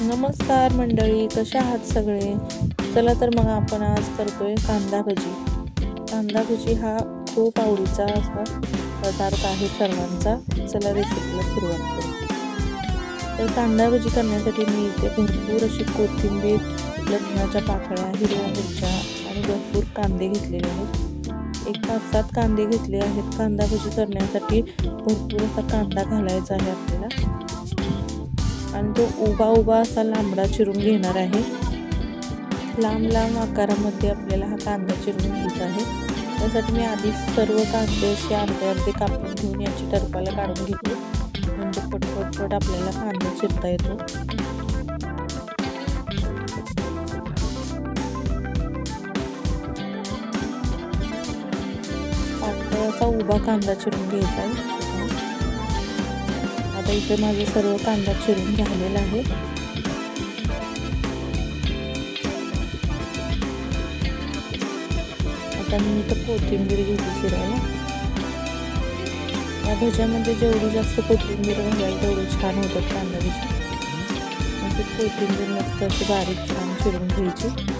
नमस्कार मंडळी कशा आहात सगळे? चला तर मग आपण आज करतोय कांदा भजी. कांदा भजी हा खूप आवडीचा असा पदार्थ आहे सर्वांचा. चला रेसिपीला सुरुवात करू. तर कांदा भजी करण्यासाठी मी इथे भरपूर अशी कोथिंबीर लसणाच्या पाकळ्या हिरव्या मिरच्या आणि भरपूर कांदे घेतलेले आहेत. एक पाच सात कांदे घेतले आहेत. कांदा भजी करण्यासाठी भरपूर असा कांदा घालायचा आहे आपल्याला. आणि तो उभा उभा असा लांबडा चिरून घेणार आहे. लांब लांब आकारामध्ये आपल्याला हा कांदा चिरून घ्यायचा आहे. त्यासाठी मी आधी सर्व कांदे असे अर्धे अर्धे कापून घेऊन याची टरपाला काढून घेतली. म्हणजे पटपट पट आपल्याला कांदा चिरता येतो. पातळ असा उभा कांदा चिरून घ्यायचा आहे. आता इथे माझे सर्व कांदा चिरून झालेला आहे. आता मी इथं कोथिंबीर घेतली चिरायला या भज्यामध्ये जेवढी जास्त कोथिंबीर घालाल तेवढी छान होतात कांदा भजी म्हणजे कोथिंबीर मस्त अशी बारीक छान चिरून घ्यायची.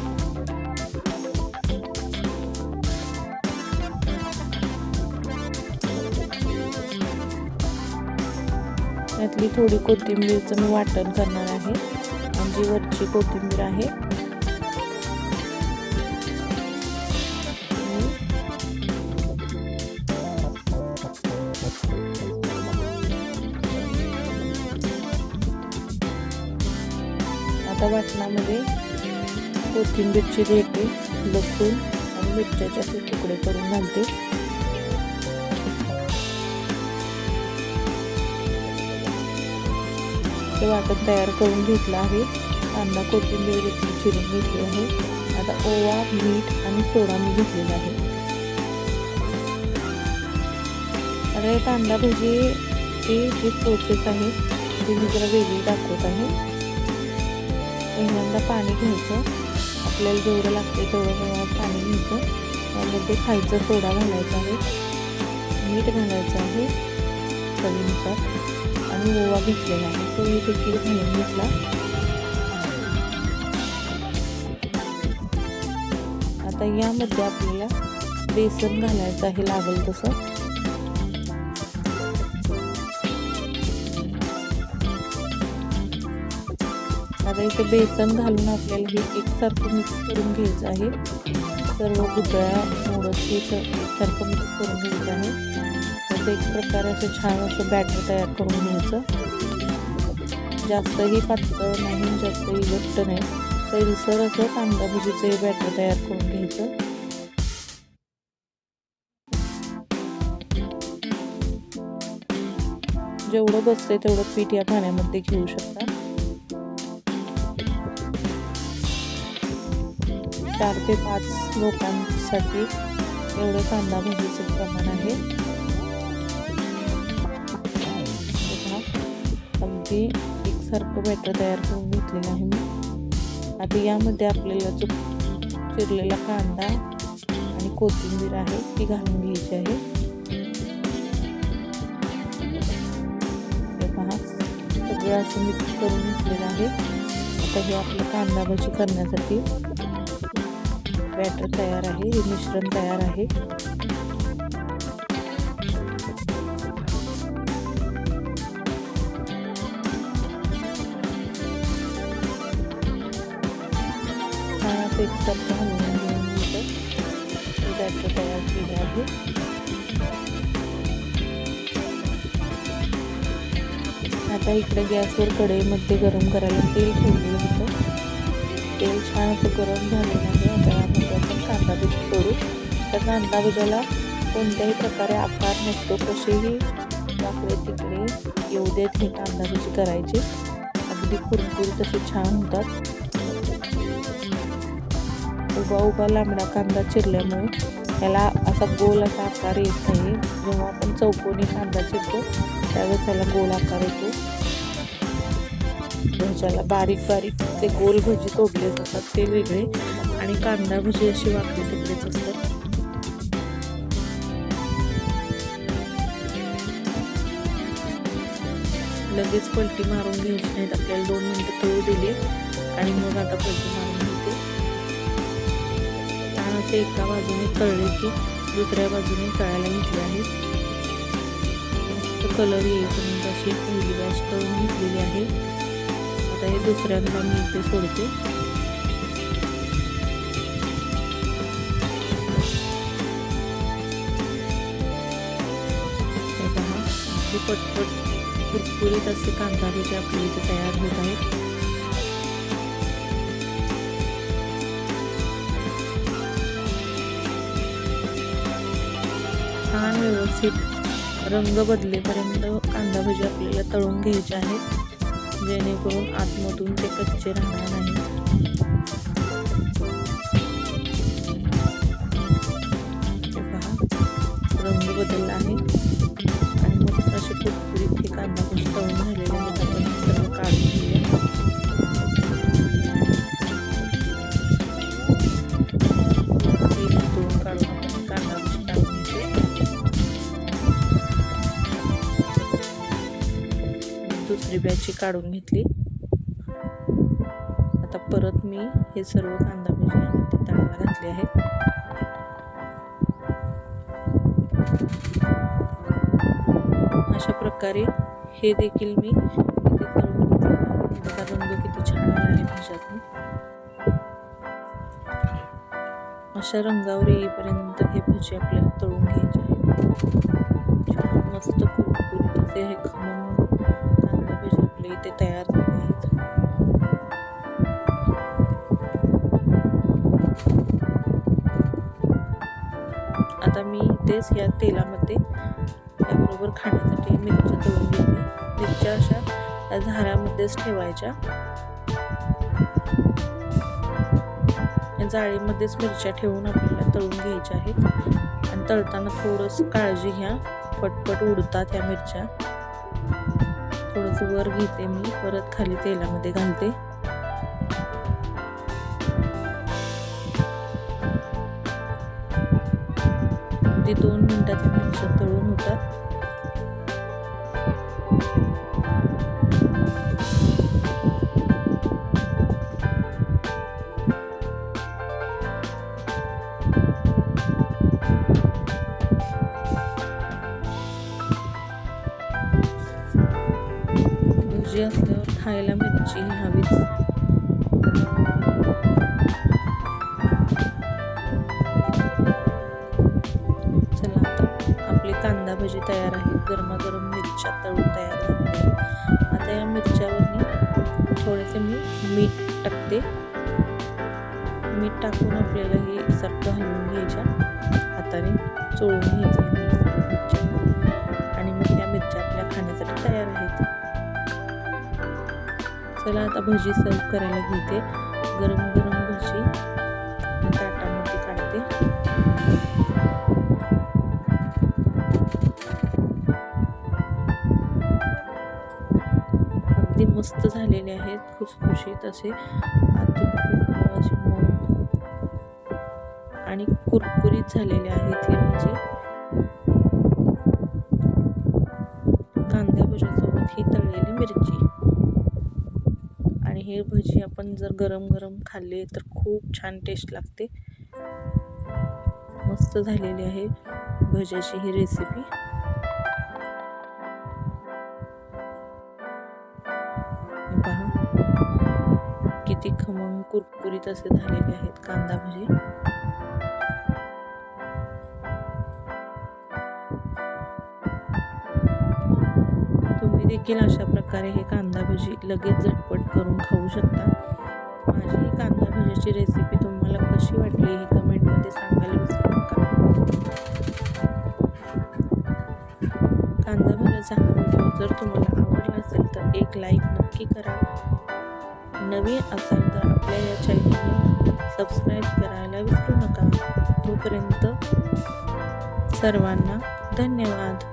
यातली थोडी कोथिंबीरचं मी वाटण करणार आहे. आणि जी वरची कोथिंबीर आहे. आता वाटणामध्ये कोथिंबीरची रेटे लसूण आणि मिरच्याचे असे तुकडे करून घालते. ते वाटण तयार करून घेतलं आहे. कांदा कोथिंबीर देखील चिरून घेतली आहे. आता ओवा मीठ आणि सोडा मी घेतलेला आहे. आता हे कांदा भजी ही जी प्रोसेस आहे ती मी जरा वेगळी दाखवत आहे. पहिल्यांदा पाणी घ्यायचं. आपल्याला जेवढं लागते तेवढं पाणी घ्यायचं. त्यामध्ये खायचा सोडा घालायचा आहे. मीठ घालायचं आहे. चवीनुसार. आणि ओवा घेतलेला आहे तो देखील घालून घेतला आता यामध्ये आपल्याला बेसन घालायचं आहे लागेल तसं आता इथे बेसन घालून आपल्याला हे एकसारखं मिक्स करून घ्यायचं आहे सर्व गुदळ्या मोडत हे एकसारखं मिक्स करून घ्यायचं आहे असं एक प्रकारे असं छान असं बॅटर तयार करून घ्यायचं. जास्तही पातळ नाही जास्तही घट्ट नाही. सैलसर असं कांदा भजीचं बॅटर तयार करून घ्यायचं. जेवढं बसतंय तेवढं पीठ या पाण्यामध्ये घेऊ शकता. चार ते पाच लोकांसाठी एवढं कांदा भजीचं प्रमाण आहे. अगदी एकसारखं बॅटर तयार करून घेतलेलं आहे मी. आता यामध्ये आपल्याला जो चिरलेला कांदा आणि कोथिंबीर आहे ती घालून घ्यायची आहे. सगळं असं मिक्स करून घेतलेलं आहे. आता हे आपलं कांदा भजी करण्यासाठी बॅटर तयार आहे हे मिश्रण तयार आहे. छान एकसारखं हलवून घेऊन इथं बॅटर तयार केले आहे आता इकडे गॅसवर कढईमध्ये गरम करायला तेल ठेवलेलं होतं. तेल छान असं गरम झालेलं आहे. आता यामध्ये आपण कांदा भजी सोडू. त्या कांदा भजाला कोणत्याही प्रकारे आकार नसतो कसेही वाकडे तिकडे येऊ देत हे कांदा भजी करायचे. अगदी कुरकुरीत असे छान होतात. उभा उभा लांबडा कांदा चिरल्यामुळे त्याला असा गोल असा आकार येत नाही. जेव्हा आपण चौकोनी कांदा चिरतो त्यावेळेस त्याला गोल आकार येतो. भज्याला बारीक बारीक ते गोल भजी तोडले जातात ते वेगळे आणि कांदा भजी अशी वाकडी तिकडेच असतात. लगेच पलटी मारून घ्यायची नाहीत आपल्याला दोन मिनटं तळू दिली आता पलटी मारून असे एका बाजूने तळले की दुसऱ्या बाजूने तळायला घेतले आहेत मस्त कलर येईपर्यंत अशी पहिली बॅच करून घेतलेली आहे. आता हे दुसऱ्यांदा मी इथे सोडते. पटपट कुरकुरीत असे कांदा भजी आपले इथे तयार होत आहेत. छान व्यवस्थित रंग बदलेपर्यंत कांदा भजी आपल्याला तळून घ्यायचे आहेत. जेणेकरून आतमधून ते कच्चे राहणार नाहीत पहा रंग बदलला आहे. आणि मस्त असे कुरकुरीत हे कांदा भजी तळून दुसरी काढून घेतली. आता परत मी हे सर्व कांदा भजी यामध्ये तळायला घातले आहे. अशा प्रकारे हे देखील मी इथे तळून आहे. रंग किती छान आला आहे भाज्यातून. अशा रंगावर येईपर्यंत हे भजी आपल्याला तळून घ्यायचे आहे छान मस्त कुरकुरीत असे हे खमंग भजी इथे तयार झाले आहेत. आता मी इथेच या तेलामध्ये त्याबरोबर खाण्यासाठी मिरच्या तळून घेते. मिरच्या अशा झाऱ्यामध्येच ठेवायच्या. जाळीमध्येच मिरच्या ठेवून आपल्याला तळून घ्यायच्या आहेत. आणि तळताना थोडंसं काळजी घ्या. पटपट उडतात या मिरच्या. थोडंसं वर घेते मी परत खाली तेलामध्ये घालते. ते दोन मिनिटाच्या मिरच्या तळून होतात. भाजी असल्यावर खायला मिरची हवीच. चला आता आपली कांदा भजी तयार आहे. गरमागरम मिरच्या तळून तयार झाली आता या मिरच्यावर थोडेसे मी मीठ टाकते. मीठ टाकून आपल्याला हे एकसारखं हलवून घ्यायच्या हाताने चोळून घ्यायचं. चला आता भजी सर्व करायला घेते. गरम गरम भजी. ताटामध्ये काढते. अगदी मस्त झालेले आहेत खुसखुशीत असे. आतून असे मऊ आणि कुरकुरीत झालेले आहेत हे भजी. जर गरम गरम खाल्ले तर खूप छान टेस्ट लागते. मस्त झालेली आहे भज्याची ही रेसिपी पहा. किती खमंग कुरकुरीत असे झालेले आहेत कांदा भजी. तुम्ही देखील अशा प्रकारे हे कांदा भजी लगेच झटपट करून खाऊ शकता. माझी कांदा भजीची रेसिपी तुम्हाला कशी वाटली हे कमेंटमध्ये सांगायला विसरू नका. कांदा भज्याचा हा व्हिडिओ जर तुम्हाला आवडला असेल तर एक लाईक नक्की करा. नवीन असाल तर आपल्या या चॅनलला सबस्क्राईब करायला विसरू नका. तोपर्यंत सर्वांना धन्यवाद.